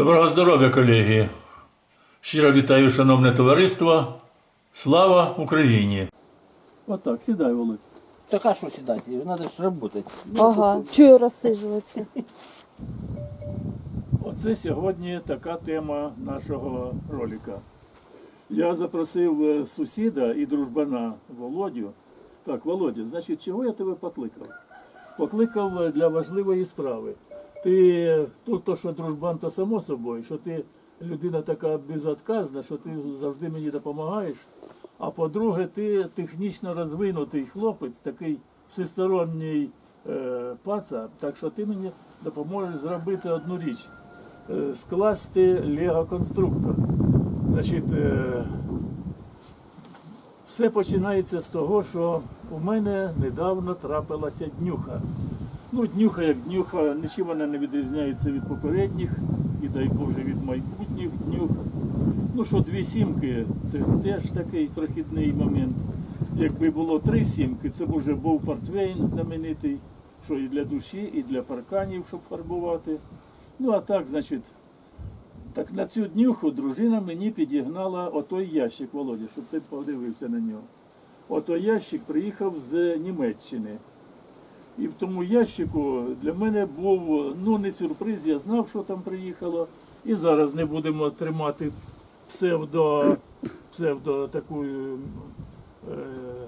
Доброго здоров'я, колеги! Щиро вітаю, шановне товариство. Слава Україні! Отак, сідай, Володь. Так а что сидать? Надо же работать. Ага, чую розсиджуватися. Оце сьогодні така тема нашого ролика. Я запросив е, сусіда і дружбана Володю. Так, Володя, значить, чого я тебе покликав? Покликав е, для важливої справи. Ти тут то, що дружбан, то само собою, що ти людина така безотказна, що ти завжди мені допомагаєш. А по-друге, ти технічно розвинутий хлопець, такий всесторонній е, паца, так що ти мені допоможеш зробити одну річ е, скласти лего-конструктор. Значить, е, все починається з того, що у мене недавно трапилася днюха. Ну, днюха як днюха, нічим вона не відрізняється від попередніх і дай Боже від майбутніх днюх. Ну що, дві сімки це теж такий прохідний момент. Якби було три сімки, це б вже був портвейн знаменитий, що і для душі, і для парканів, щоб фарбувати. Ну а так, значить, так на цю днюху дружина мені підігнала отой ящик, Володя, щоб ти подивився на нього. Отой ящик приїхав з Німеччини. І в тому ящику для мене був ну не сюрприз, я знав, що там приїхало. І зараз не будемо тримати псевдо, псевдо таку е,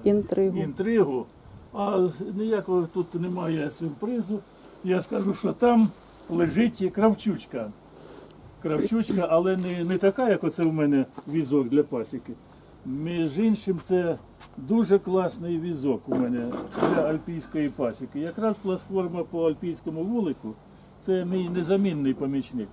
Інтригу. інтригу. А ніякого тут немає сюрпризу. Я скажу, що там лежить кравчучка. Кравчучка, але не, не така, як оце в мене візок для пасіки. Між іншим, це дуже класний візок у мене для альпійської пасіки. Якраз платформа по альпійському вулику це мій незамінний помічник.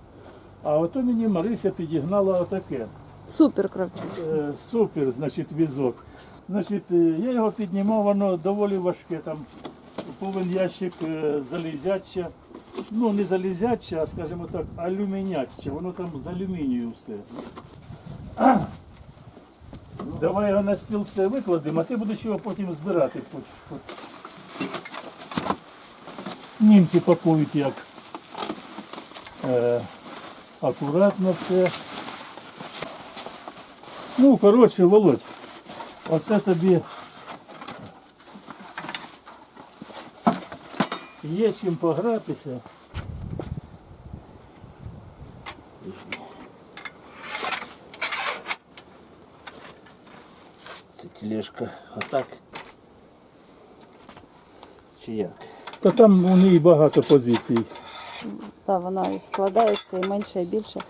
А ото мені Марися підігнала отаке. Супер кравчуч. Е, Супер, значить, візок. Значить, е, я його піднімав, воно доволі важке. Там повен ящик е, залізяча. Ну, не залізяча, а скажімо так, алюміняча. Воно там з алюмінію все. Давай його на стіл все викладемо, а ти будеш його потім збирати. Німці пакують як. Е, акуратно все. Ну, коротше, Володь, оце тобі є чим погратися. Це тележка. А так. Чи як? Та там у неї багато позицій. Та вона і складається і менше, і більше.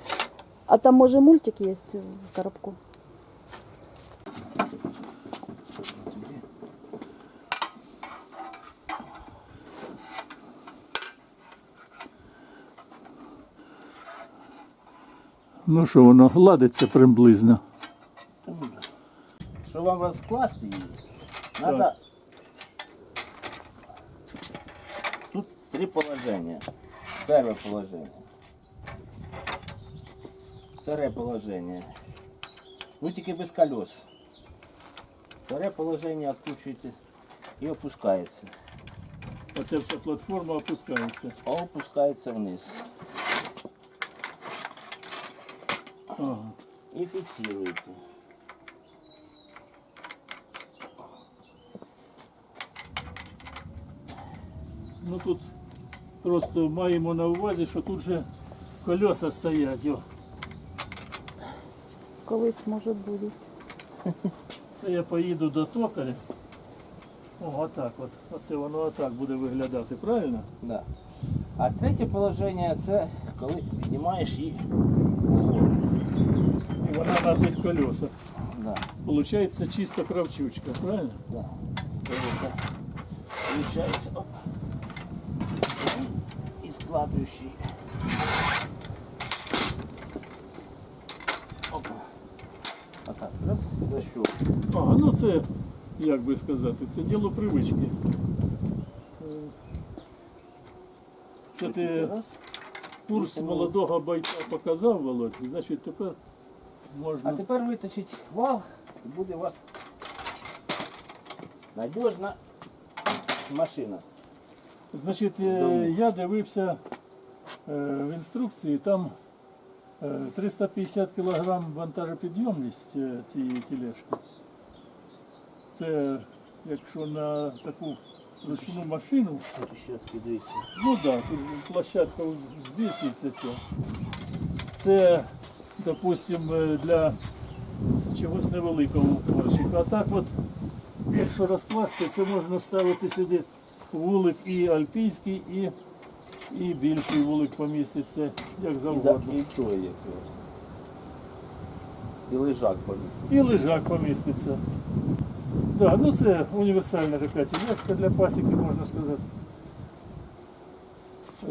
А там може мультик є в коробку? Ну що, воно ладиться приблизно. Щоб вам розкласти її, треба. Тут три положення. Перше положення. Второе положення. Ну тільки без колес. Второе положення відкручуєте і опускається. Оця вся платформа опускається. А опускається вниз. Ага. І фіксуєте. Ну тут просто маємо на увазі, що тут же колеса стоять. Йо. Колись може буде. Це я поїду до токаря. О, отак от. Оце воно отак буде виглядати, правильно? Да. А третє положення це коли піднімаєш її. І вона на тих колесах. Да, Получається чисто кравчучка, правильно? да. Це. Получається, оп. І складуєш її. Опа. Отак, раз, защелкнув. Ага, ну це, як би сказати, це діло привички. Це ти курс молодого бойця показав, Володь, значить тепер можна... А тепер виточить вал, і буде у вас надіжна машина. Значить, е, я дивився е, в інструкції, там Е, 350 кг вантажопідйомність е, цієї тележки. Це якщо на таку ручну машину, ну так, да, тут площадка збільшується ця. Це, допустимо, е, для чогось невеликого упорчика. А так от, якщо розкласти, це можна ставити сюди вулик і альпійський, і, і більший вулик поміститься, як завгодно. і то як. його. І лежак помістив. І лежак поміститься. Да, ну це універсальна така тележка для пасіки, можна сказати.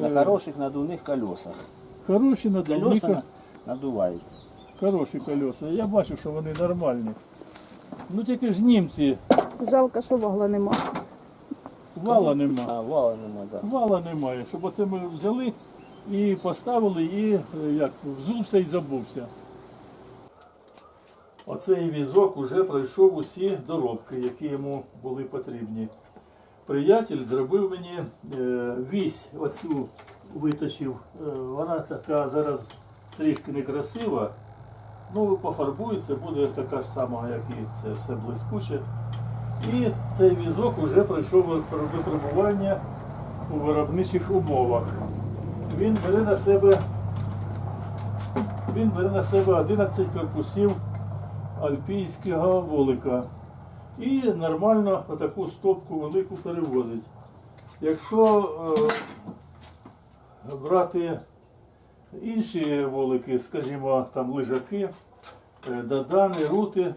На Е, хороших надувних колесах. Хороші Колеса надувника, на- надуваються. хороші колеса. Я бачу, що вони нормальні. Ну тільки ж німці, Жалко, що вогла нема. Вала нема. А, вала нема, так. Да. Вала немає, щоб оце ми взяли і поставили, і е, як взувся і забувся. Оцей візок уже пройшов усі доробки, які йому були потрібні. Приятель зробив мені е, вісь, оцю виточив. Е, вона така зараз трішки некрасива. Ну, пофарбується, буде така ж сама, як і це все блискуче. І цей візок вже пройшов випробування у виробничих умовах. Він бере на себе, він бере на себе 11 корпусів альпійського волика і нормально отаку стопку велику перевозить. Якщо е, брати інші волики, скажімо, там лежаки, е, дадани, рути,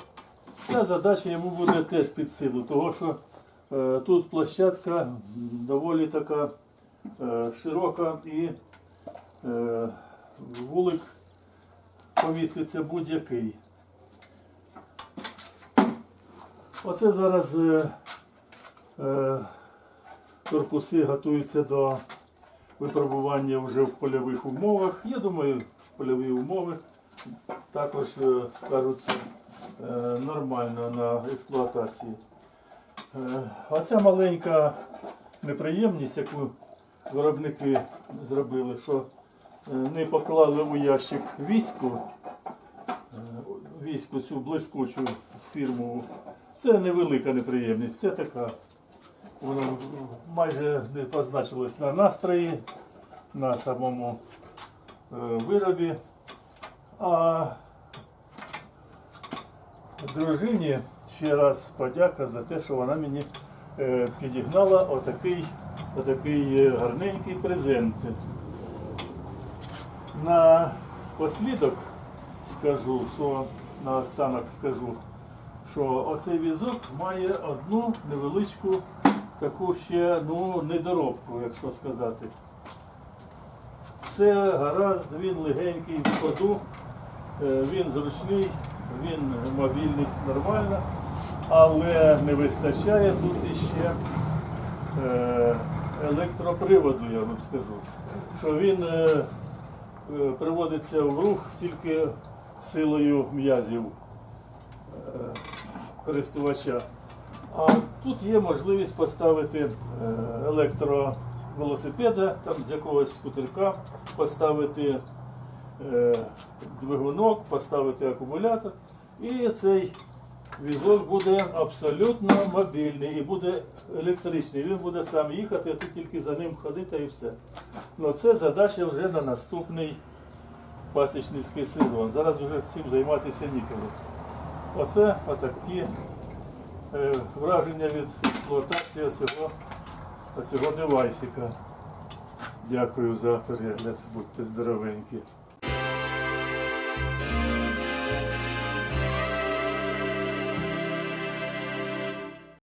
ця задача йому буде теж під силу, тому що е, тут площадка доволі така е, широка і е, вулик поміститься будь-який. Оце зараз е, е, корпуси готуються до випробування вже в польових умовах. Я думаю, польові умови також е, скажуться нормально на експлуатації. Е, Оця маленька неприємність, яку виробники зробили, що е, не поклали у ящик війську, е, війську цю блискучу фірму. Це невелика неприємність, це така. Воно майже не позначилось на настрої, на самому е, виробі. А дружині ще раз подяка за те, що вона мені е, підігнала отакий, отакий е, гарненький презент. На послідок скажу, що на останок скажу, що оцей візок має одну невеличку таку ще ну, недоробку, якщо сказати. Все гаразд, він легенький в ходу, е, він зручний, він мобільний нормально, але не вистачає тут іще е, електроприводу, я вам скажу. Що він е, е, приводиться в рух тільки силою м'язів користувача. А тут є можливість поставити електровелосипеда, там з якогось скутерка, поставити двигунок, поставити акумулятор. І цей візок буде абсолютно мобільний і буде електричний. Він буде сам їхати, а ти тільки за ним ходити і все. Ну це задача вже на наступний пасічницький сезон. Зараз вже цим займатися ніколи. Оце отакі е, враження від експлуатації цього, цього девайсика. Дякую за перегляд, будьте здоровенькі.